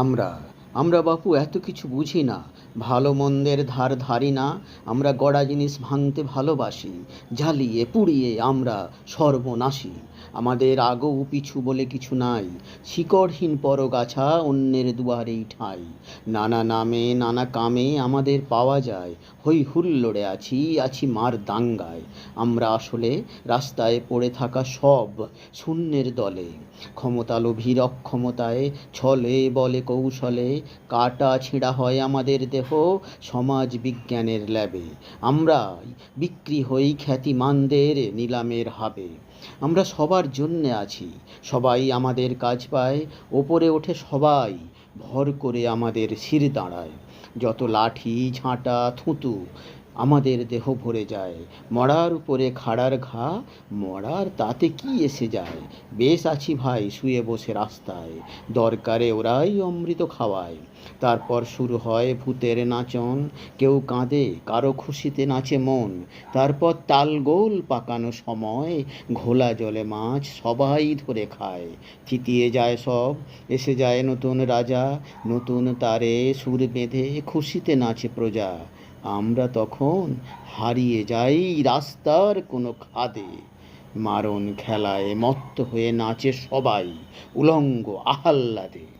আমরা আমরা বাপু এত কিছু বুঝি না। ভালো মন্দের ধার ধারি না। আমরা গড়া জিনিস ভাঙতে ভালোবাসি। জ্বালিয়ে পুড়িয়ে আমরা সর্বনাশী। আমাদের আগৌ পিছু বলে কিছু নাই। শিকড়হীন পরগাছা অন্যের দুয়ারেই ঠাঁই। নানা নামে, নানা কামে আমাদের পাওয়া যায়। হই হুল্লোড়ে আছি আছি মার দাঙ্গায়। আমরা আসলে রাস্তায় পড়ে থাকা সব শূন্যের দলে। ক্ষমতা লোভীর অক্ষমতায় ছলে বলে কৌশলে কাটা ছিঁড়া হয় আমাদের দেহ সমাজ বিজ্ঞানের ল্যাবে। আমরা বিক্রি হই খ্যাতিমানদের নিলামের হাবে। আমরা সবার জন্য আছি, সবাই আমাদের কাজ পায়, ওপরে ওঠে সবাই, ভর করে আমাদের শির দাঁড়ায়। যত লাঠি, ঝাঁটা, থুতু আমাদের দেহ ভরে যায়। মরার উপরে খাড়ার ঘা, মরার তাতে কি এসে যায়? বেশ আছি ভাই, শুয়ে বসে রাস্তায়। দরকারে ওরাই অমৃত খাওয়ায়। তারপর শুরু হয় ভূতের নাচন। কেউ কাঁদে, কারও খুশিতে নাচে মন। তারপর তালগোল পাকানো সময়, ঘোলা জলে মাছ সবাই ধরে খায়। থিতিয়ে যায় সব, এসে যায় নতুন রাজা। নতুন তারে সুর বেঁধে খুশিতে নাচে প্রজা। আমরা তখন হারিয়ে যাই রাস্তার কোনো খাদে। মারণ খেলায় মত্ত হয়ে নাচে সবাই উলঙ্গ আহ্লাদে।